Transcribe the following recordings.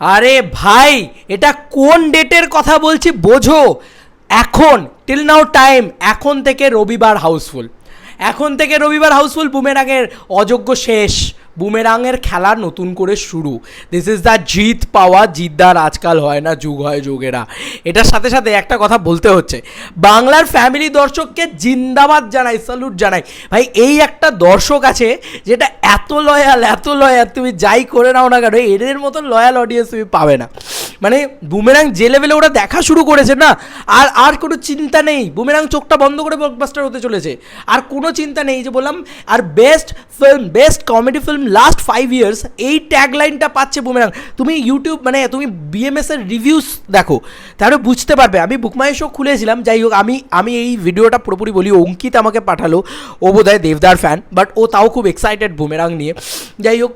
আরে ভাই, এটা কোন ডেটের কথা বলছি বোঝো। এখন টিল নাও টাইম এখন থেকে রবিবার হাউসফুল এখন থেকে রবিবার হাউসফুল বুমেরাঙের অযোগ্য শেষ। বুমেরাঙের খেলা নতুন করে শুরু। দিস ইজ দ্য জিত পাওয়া জিতদার আজকাল হয় না, যুগ হয় যুগেরা। এটার সাথে সাথে একটা কথা বলতে হচ্ছে। বাংলার ফ্যামিলি দর্শককে জিন্দাবাদ জানাই স্যালুট জানাই। ভাই, এই একটা দর্শক আছে যেটা এত লয়াল এত লয়াল তুমি যাই করে নাও না কেন, এদের মতন লয়াল অডিয়েন্স তুমি পাবে না। মানে বুমেরাং যে লেভেলে ওরা দেখা শুরু করেছে না, আর আর কোনো চিন্তা নেই। বুমেরাং চোখটা বন্ধ করে ব্লকবাস্টার হতে চলেছে। আর কোনো চিন্তা নেই যে বললাম, আর best film best comedy film last five years এই ট্যাগ লাইনটা পাচ্ছে বুমেরাং। তুমি ইউটিউব মানে তুমি বিএমএস এর রিভিউস দেখো, তাহলে বুঝতে পারবে। আমি বুকমাই শো খুলেছিলাম, যাই হোক, আমি আমি এই ভিডিওটা পুরোপুরি বলি অঙ্কিত আমাকে পাঠালো। ও বোধহয় দেবদার ফ্যান বাট ও তাও খুব এক্সাইটেড বুমেরাং নিয়ে। যাই হোক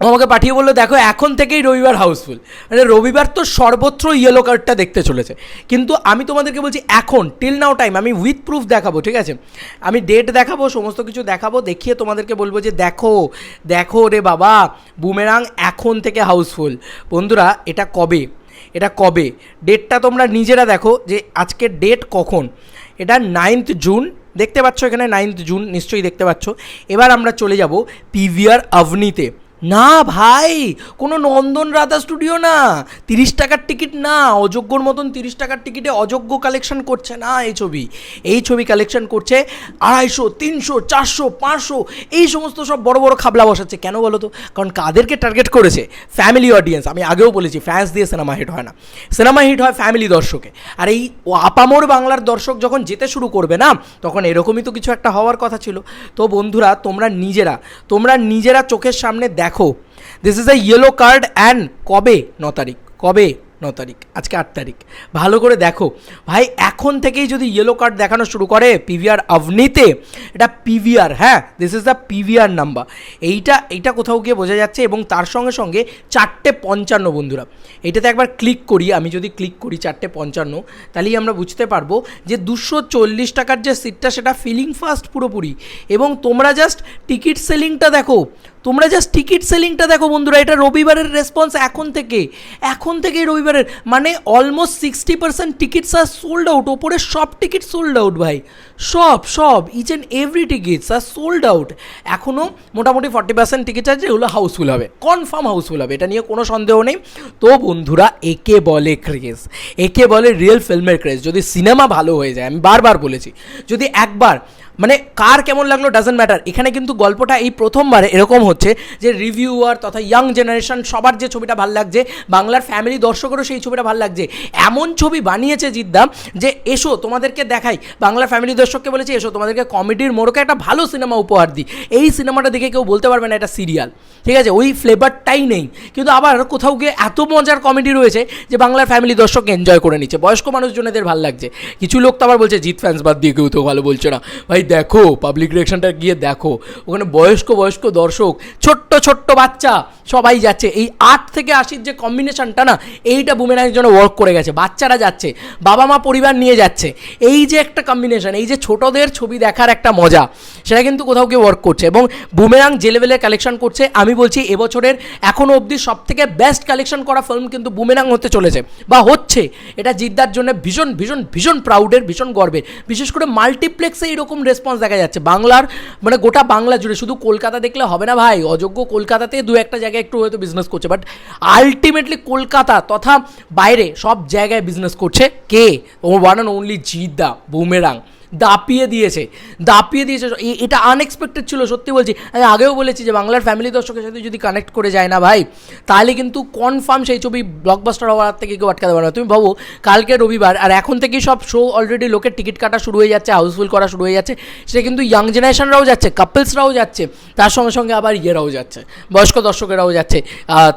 আমাকে পাঠিয়ে বলল, দেখো, এখন থেকেই রবিবার হাউসফুল মানে রবিবার তো সর্বত্র ইয়েলো কার্ডটা দেখতে চলেছে। কিন্তু আমি তোমাদেরকে বলছি, এখন টিল নাও টাইম আমি উইথ প্রুফ দেখাবো, ঠিক আছে? আমি ডেট দেখাবো, সমস্ত কিছু দেখাবো, দেখিয়ে তোমাদেরকে বলব যে, দেখো দেখো রে বাবা বুমেরাং এখন থেকে হাউসফুল বন্ধুরা, এটা কবে? এটা কবে? ডেটটা তোমরা নিজেরা দেখো যে আজকের ডেট কখন? এটা নাইন্থ জুন দেখতে পাচ্ছ এখানে নাইন্থ জুন নিশ্চয়ই দেখতে পাচ্ছ। এবার আমরা চলে যাব পিভিআর আভনিতে না ভাই, কোনো নন্দন রাধা স্টুডিও না। তিরিশ টাকার টিকিট না, অযোগ্যর মতন তিরিশ টাকার টিকিটে অযোগ্য কালেকশন করছে না এই ছবি। এই ছবি কালেকশন করছে আড়াইশো, তিনশো, চারশো, পাঁচশো, এই সমস্ত সব বড় বড় খাবলা বসাচ্ছে। কেন বলো তো? কারণ কাদেরকে টার্গেট করেছে? ফ্যামিলি অডিয়েন্স আমি আগেও বলেছি ফ্যান্স দিয়ে সিনেমা হিট হয় না। সিনেমা হিট হয় ফ্যামিলি দর্শকে। আর এই আপামোর বাংলার দর্শক যখন যেতে শুরু করবে না, তখন এরকমই তো কিছু একটা হওয়ার কথা ছিল। তো বন্ধুরা, তোমরা নিজেরা তোমরা নিজেরা চোখের সামনে দেখো this is a yellow card and কবে ন তারিখ? কবে ন তারিখ? আজকে আট তারিখ। ভালো করে দেখো। ভাই, এখন থেকেই যদি ইয়েলো কার্ড দেখানো শুরু করে পিভিআর আভনিতে এটা পিভিআর হ্যাঁ this is the PVR number এইটা এইটা কোথাও গিয়ে বোঝা যাচ্ছে এবং তার সঙ্গে সঙ্গে চারটে পঞ্চান্ন বন্ধুরা। এটাতে একবার ক্লিক করি, আমি যদি ক্লিক করি চারটে পঞ্চান্ন, তাহলেই আমরা বুঝতে পারব যে দুশো চল্লিশ টাকার যে সিটটা সেটা ফিলিং ফাস্ট পুরোপুরি। এবং তোমরা জাস্ট টিকিট সেলিংটা দেখো। তোমরা জাস্ট টিকিট সেলিংটা দেখো বন্ধুরা, এটা রবিবারের রেসপন্স এখন থেকে, এখন থেকেই রবিবারের মানে almost sixty percent tickets are sold out ওপরে সব টিকিট সোল্ড আউট ভাই, সব সব each and every tickets are sold out এখনও মোটামুটি ফর্টি পার্সেন্ট টিকিট আছে যেগুলো হাউসফুল হবে কনফার্ম হাউসফুল হবে, এটা নিয়ে কোনো সন্দেহ নেই, তো বন্ধুরা, একে বলে ক্রেজ একে বলে রিয়েল ফিল্মের ক্রেজ যদি সিনেমা ভালো হয়ে যায়, আমি বারবার বলেছি, যদি একবার মানে কার কেমন লাগল ডাজেন্ট ম্যাটার এখানে কিন্তু গল্পটা এই প্রথমবার এরকম হচ্ছে যে রিভিউয়ার তথা ইয়াং জেনারেশন সবার যে ছবিটা ভালো লাগছে, বাংলার ফ্যামিলি দর্শকেরও সেই ছবিটা ভালো লাগছে। এমন ছবি বানিয়েছে জিদ্দাম যে এসো তোমাদেরকে দেখাই। বাংলার ফ্যামিলি দর্শককে বলেছে, এসো, তোমাদেরকে কমেডির মোড়কে একটা ভালো সিনেমা উপহার দিই। এই সিনেমাটা দেখে কেউ বলতে পারবে না এটা সিরিয়াল ঠিক আছে? ওই ফ্লেভারটাই নেই। কিন্তু আবার কোথাও গিয়ে এত মজার কমেডি রয়েছে যে বাংলার ফ্যামিলি দর্শক এনজয় করে নিচ্ছে। বয়স্ক মানুষজনেদের ভালো লাগছে। কিছু লোক তো আবার বলছে, জিৎ ফ্যান্স বাদ দিয়ে কেউ তো ভালো বলছে না। ভাই দেখো পাবলিক রিয়াকশনটা গিয়ে দেখো। ওখানে বয়স্ক বয়স্ক দর্শক, ছোট্ট ছোট্ট বাচ্চা সবাই যাচ্ছে। এই আট থেকে আশির যে কম্বিনেশনটা না, এইটা বুমেরাঙের জন্য ওয়ার্ক করে গেছে। বাচ্চারা যাচ্ছে বাবা মা পরিবার নিয়ে যাচ্ছে। এই যে একটা কম্বিনেশন এই যে ছোটদের ছবি দেখার একটা মজা, সেটা কিন্তু কোথাও গিয়ে ওয়ার্ক করছে। এবং বুমেরাং যে লেভেলে কালেকশন করছে, আমি বলছি এবছরের এখনও অবধি সব থেকে বেস্ট কালেকশন করা ফিল্ম কিন্তু বুমেরাং হতে চলেছে। বা হচ্ছে, এটা জিদ্দার জন্য ভীষণ ভীষণ ভীষণ প্রাউডের ভীষণ গর্বের। বিশেষ করে মাল্টিপ্লেক্সে এইরকম রেসপন্স দেখা যাচ্ছে। বাংলার মানে গোটা বাংলা জুড়ে, শুধু কলকাতা দেখলে হবে না ভাই। অযোগ্য কলকাতাতে দু একটা জায়গায় একটু হয়তো বিজনেস করছে। বাট আলটিমেটলি কলকাতা তথা বাইরে সব জায়গায় বিজনেস করছে কে? ওয়ান অ্যান্ড অনলি জিদা বুমেরাং। দাপিয়ে দিয়েছে দাপিয়ে দিয়েছে। এটা আনএক্সপেক্টেড ছিল, সত্যি বলছি। আমি আগেও বলেছি যে বাংলার ফ্যামিলি দর্শকের সাথে যদি কানেক্ট করে যায় না ভাই, তাহলে কিন্তু কনফার্ম সেই ছবি ব্লকবাস্টার হওয়ার থেকে কেউ আটকাতে পারবে না। তুমি ভাবো, কালকে রবিবার, আর এখন থেকেই সব শো অলরেডি লোকের টিকিট কাটা শুরু হয়ে যাচ্ছে হাউসফুল করা শুরু হয়ে যাচ্ছে। সেটা কিন্তু ইয়াং জেনারেশনরাও যাচ্ছে কাপলসরাও যাচ্ছে, তার সঙ্গে সঙ্গে আবার ইয়েরাও যাচ্ছে, বয়স্ক দর্শকেরাও যাচ্ছে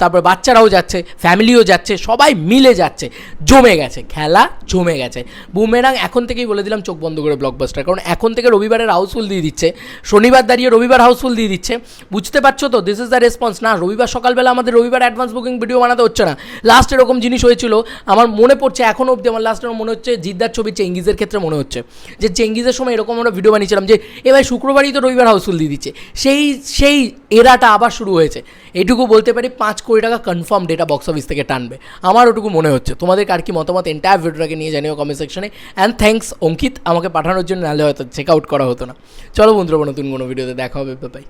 তারপর বাচ্চারাও যাচ্ছে ফ্যামিলিও যাচ্ছে, সবাই মিলে যাচ্ছে। জমে গেছে, খেলা জমে গেছে। বুমেরাং এখন থেকেই বলে দিলাম, চোখ বন্ধ করে ব্লকবাস্টার কারণ এখন থেকে রবিবারের হাউসফুল দিয়ে দিচ্ছে। শনিবার দাঁড়িয়ে রবিবার হাউসফুল দিয়ে দিচ্ছে। বুঝতে পারছ তো? দিস ইজ দ্য রেসপন্স না, রবিবার সকালবেলা আমাদের রবিবার অ্যাডভান্স বুকিং ভিডিও বানাতে হচ্ছে না। লাস্ট এরকম জিনিস হয়েছিল। আমার মনে পড়ছে এখনও অবধি আমার লাস্ট মনে হচ্ছে, জিদ্দার ছবি চেঙ্গিজের ক্ষেত্রে মনে হচ্ছে। যে চেঙ্গিজের সময় এরকম আমরা ভিডিও বানিয়েছিলাম যে এবার শুক্রবারই তো রবিবার হাউসফুল দিয়ে দিচ্ছে। সেই সেই এরাটা আবার শুরু হয়েছে। এইটুকু বলতে পারি, পাঁচ কোটি টাকা কনফার্ম ডেটা বক্স অফিস থেকে টানবে। আমার ওটুকু মনে হচ্ছে। তোমাদের কার কি মতামত? এন্টায়ার ভিডিওটাকে নিয়ে জানিও কমেন্ট সেকশনে অ্যান্ড থ্যাঙ্কস অঙ্কিত, আমাকে পাঠানোর জন্য নাহলে হয়তো চেক আউট করা হতো না। চলো বন্ধুরা নতুন কোনো ভিডিওতে দেখা হবে বাই